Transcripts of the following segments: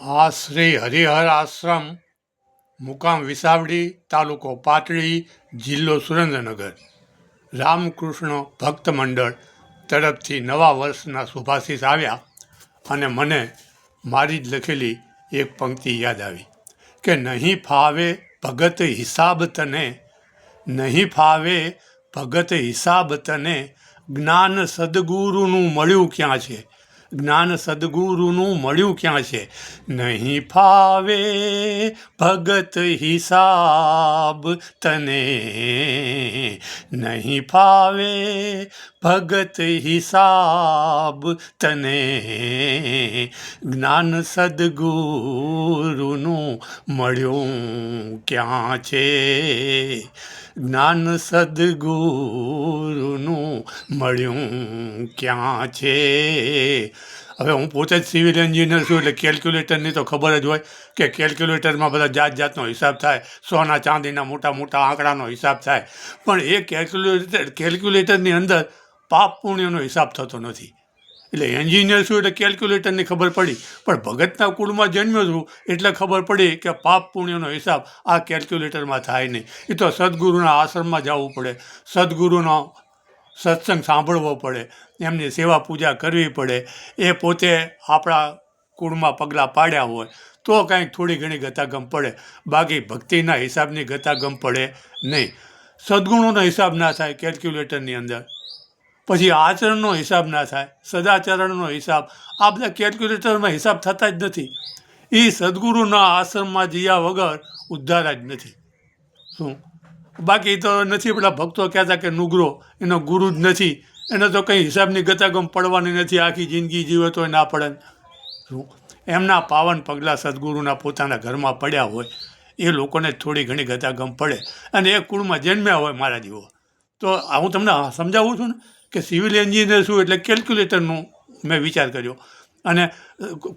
આ શ્રી હરિહર આશ્રમ, મુકામ વિસાવડી, તાલુકો પાટડી, જિલ્લો સુરેન્દ્રનગર. રામકૃષ્ણ ભક્ત મંડળ તરફથી નવા વર્ષના શુભાશીષ આવ્યા અને મને મારી જ લખેલી એક પંક્તિ યાદ આવી કે નહીં ફાવે ભગત હિસાબ તને, નહીં ફાવે ભગત હિસાબ તને, જ્ઞાન સદગુરુનું મળ્યું ક્યાં છે? જ્ઞાન સદગુરુનું મળ્યું ક્યાં છે? નહીં ફાવે ભગત હિસાબ તને. નહીં ફાવે ભગત હિસાબ તને. જ્ઞાન સદગુરુનું મળ્યું ક્યાં છે? જ્ઞાન સદગુરુનું મળ્યું ક્યાં છે? હવે હું પોતે જ સિવિલ એન્જિનિયર છું એટલે કેલ્ક્યુલેટરની તો ખબર જ હોય કે કેલ્ક્યુલેટરમાં બધા જાત જાતનો હિસાબ થાય, સોના ચાંદીના મોટા મોટા આંકડાનો હિસાબ થાય. પણ એ કેલ્ક્યુલેટર કેલ્ક્યુલેટરની અંદર પાપ પુણ્યનો હિસાબ થતો નથી. એટલે એન્જિનિયર છું એટલે કેલ્ક્યુલેટરની ખબર પડી. પણ ભગતના કુળમાં જન્મ્યો છું એટલે ખબર પડી કે પાપ પુણ્યનો હિસાબ આ કેલ્ક્યુલેટરમાં થાય નહીં. એ તો સદગુરુના આશ્રમમાં જવું પડે. સદગુરુનો સત્સંગ સાંભળવો પડે, એમની સેવા પૂજા કરવી પડે, એ પોતે આપણા કુળમાં પગલાં પાડ્યા હોય, તો કાંઈક થોડી ઘણી ગતાગમ પડે. બાકી ભક્તિના હિસાબની ગતાગમ પડે નહીં. સદગુણોનો હિસાબ ના થાય કેલ્ક્યુલેટરની અંદર. પછી આચરણનો હિસાબ ના થાય, સદાચરણનો હિસાબ. આ બધા કેલ્ક્યુલેટરમાં હિસાબ થતા જ નથી. એ સદગુરુના આશ્રમમાં જયા વગર ઉદ્ધાર જ નથી. શું? બાકી તો નથી, પેલા ભક્તો કહેતા કે નુગરો, એનો ગુરુ જ નથી. એને તો કંઈ હિસાબની ગતાગમ પડવાની નથી, આખી જિંદગી જીવે તો ના પડે. શું એમના પાવન પગલાં સદગુરુના પોતાના ઘરમાં પડ્યા હોય, એ લોકોને થોડી ઘણી ગતાગમ પડે. અને એ કુળમાં જન્મ્યા હોય મારા જેવો તો હું તમને સમજાવું છું ને, કે સિવિલ એન્જિનિયર છું એટલે કેલ્ક્યુલેટરનું મેં વિચાર કર્યો. અને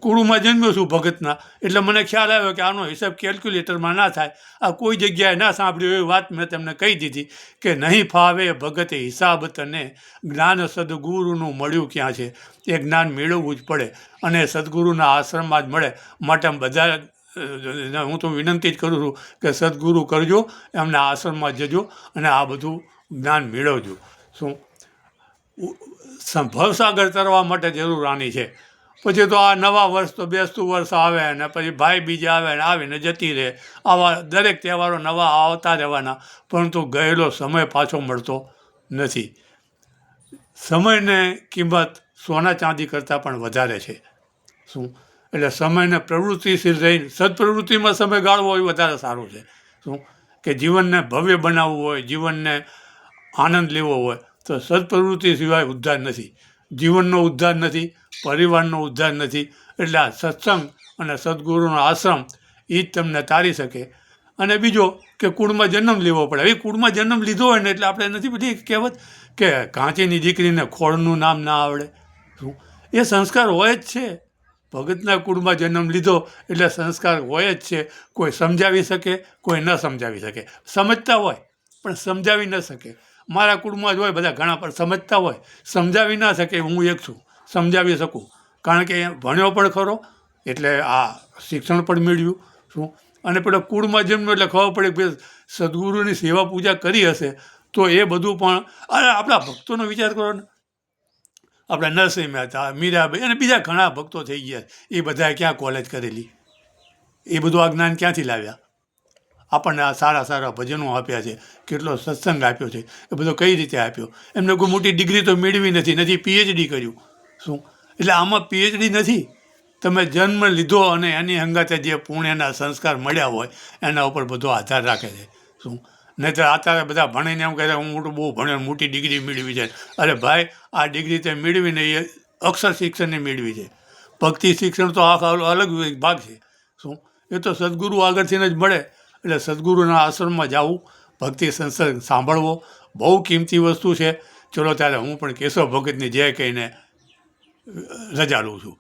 કુરુમાં જન્મ્યો છું ભગતના. એટલે મને ખ્યાલ આવ્યો કે આનો હિસાબ કેલ્ક્યુલેટરમાં ના થાય. આ કોઈ જગ્યાએ ના સાંભળ્યું એવી વાત મેં તમને કહી દીધી કે નહીં ફાવે ભગતે હિસાબ તને જ્ઞાન સદગુરુનું મળ્યું ક્યાં છે? એ જ્ઞાન મેળવવું જ પડે અને સદગુરુના આશ્રમમાં જ મળે. માટે બધા હું તો વિનંતી જ કરું છું કે સદગુરુ કરજો, એમના આશ્રમમાં જજો અને આ બધું જ્ઞાન મેળવજો. શું? ભવસાગર તરવા માટે જરૂર આની છે. પછી તો આ નવા વર્ષ તો બેસતું વર્ષ આવે ને પછી ભાઈ બીજા આવે ને આવીને જતી રહે. આવા દરેક તહેવારો નવા આવતા રહેવાના, પરંતુ ગયેલો સમય પાછો મળતો નથી. સમયને કિંમત સોના ચાંદી કરતાં પણ વધારે છે. શું? એટલે સમયને પ્રવૃત્તિશીલ રહીને, સદપ્રવૃત્તિમાં સમય ગાળવો એ વધારે સારું છે. શું? કે જીવનને ભવ્ય બનાવવું હોય, જીવનને આનંદ લેવો હોય, તો સદપ્રવૃત્તિ સિવાય ઉદ્ધાર નથી. જીવનનો ઉદ્ધાર નથી પરિવારનો ઉદ્ધાર નથી, એટલે આ સત્સંગ અને સદગુરુનો આશ્રમ એ જ તમને તારી શકે. અને બીજો કે કુળમાં જન્મ લેવો પડે. એ કુળમાં જન્મ લીધો હોય ને એટલે આપણે નથી બધી કહેવત કે કાંચીની દીકરીને ખોળનું નામ ના આવડે. શું? એ સંસ્કાર હોય જ છે. ભગતના કુળમાં જન્મ લીધો એટલે સંસ્કાર હોય જ છે. કોઈ સમજાવી શકે, કોઈ ન સમજાવી શકે. સમજતા હોય, પણ સમજાવી ન શકે. મારા કુળમાં જ હોય, બધા ઘણા પણ સમજતા હોય. સમજાવી ના શકે, હું એક છું. સમજાવી શકું. કારણ કે ભણ્યો પણ ખરો, એટલે આ શિક્ષણ પણ મેળવ્યું શું અને પેલો કુળમાં જન્મ્યો એટલે ખબર પડે કે સદગુરુની સેવા પૂજા કરી હશે, તો એ બધું પણ, અરે આપણા ભક્તોનો વિચાર કરો ને. આપણા નરસિંહ મહેતા, મીરાબાઈ અને બીજા ઘણા ભક્તો થઈ ગયા. એ બધાએ ક્યાં કોલેજ કરેલી? એ બધું આ જ્ઞાન ક્યાંથી લાવ્યા? આપણને આ સારા સારા ભજનો આપ્યા છે, કેટલો સત્સંગ આપ્યો છે, એ બધો કઈ રીતે આપ્યો? એમને કોઈ મોટી ડિગ્રી તો મેળવી નથી નથી પીએચડી કર્યું. શું? એટલે આમાં પીએચડી નથી. તમે જન્મ લીધો અને એની અંગતે જે પુણ્યના સંસ્કાર મળ્યા હોય એના ઉપર બધો આધાર રાખે છે. શું? નહીંતર અત્યારે બધા ભણીને એમ કહે છે, હું મોટું બહુ ભણ્યો મોટી ડિગ્રી મેળવી છે. અરે ભાઈ આ ડિગ્રી તે મેળવીને એ અક્ષર શિક્ષણને મેળવી છે. ભક્તિ શિક્ષણ તો આખા અલગ ભાગ છે. શું? એ તો સદગુરુ આગળથી જ મળે. એટલે સદગુરુના આશ્રમમાં જવું ભક્તિ સંસર્ગ સાંભળવો બહુ કિંમતી વસ્તુ છે. ચલો ત્યારે હું પણ કેશવ ભગતની જય કહીને રજા લઉં છું